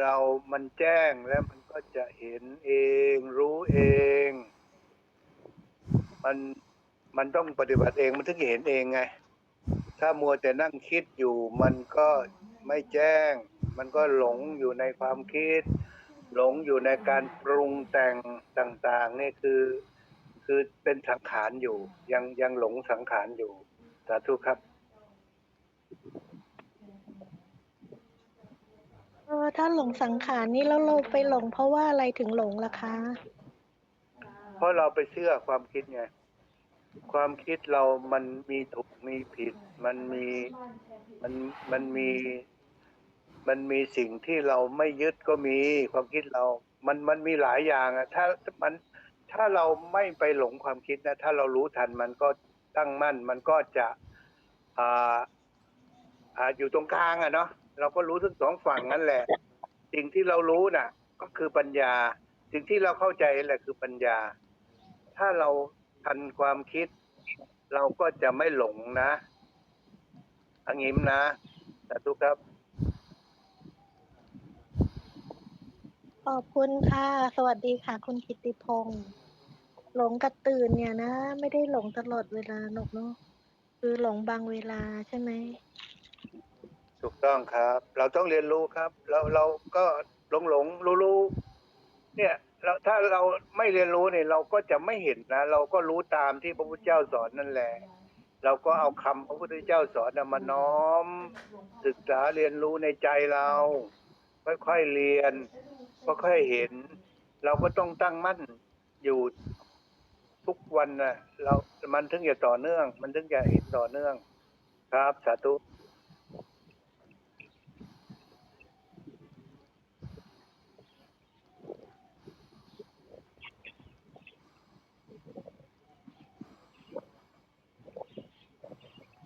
เรามันแจ้งแล้วมันก็จะเห็นเอง รู้เอง มันมันต้องปฏิบัติเองมันถึงจะเห็นเองไง ถ้ามัวแต่นั่งคิดอยู่ มันก็ไม่แจ้ง มันก็หลงอยู่ในความคิด หลงอยู่ในการปรุงแต่งต่าง ๆ นี่คือ คือเป็นสังขารอยู่ ยังยังหลงสังขารอยู่สาธุครับ เออ ถ้าหลงสังขารนี่แล้วเราไปหลง เพราะว่าอะไรถึงหลงล่ะคะ เพราะเราไปเชื่อความคิดไง ความคิดเรามันมีถูกมีผิด มันมีมันมันมี มันมีสิ่งที่เราไม่ยึดก็มีความคิดเรา มันมันมีหลายอย่างอะถ้ามันถ้าเราไม่ไปหลงความคิดนะถ้าเรารู้ทันมันก็ตั้งมั่น มันก็จะอ่าอ่าอยู่ตรงกลางอะเนาะ เราก็รู้ทั้งสองฝั่งนั่นแหละ สิ่งที่เรารู้น่ะ ก็คือปัญญา สิ่งที่เราเข้าใจนั่นแหละคือปัญญา ถ้าเราทันความคิด เราก็จะไม่หลงนะอังยิมนะสาธุครับ ขอบคุณค่ะ สวัสดีค่ะ คุณกิตติพงศ์หลงกับตื่นเนี่ยนะ ไม่ได้หลงตลอดเวลาหรอกเนาะคือหลงบางเวลาใช่ไหม ถูกต้องครับ เราต้องเรียนรู้ครับเราเราก็หลงหลงรู้รู้เนี่ยเราถ้าเราไม่เรียนรู้เนี่ยเราก็จะไม่เห็นนะ เราก็รู้ตามที่พระพุทธเจ้าสอนนั่นแหละ เราก็เอาคำพระพุทธเจ้าสอนมาน้อม ศึกษาเรียนรู้ในใจเรา ค่อยๆเรียนค่อยๆเห็น เราก็ต้องตั้งมั่นอยู่ทุกวันนะเรา มันถึงจะต่อเนื่อง มันถึงจะเห็นต่อเนื่อง ครับ สาธุ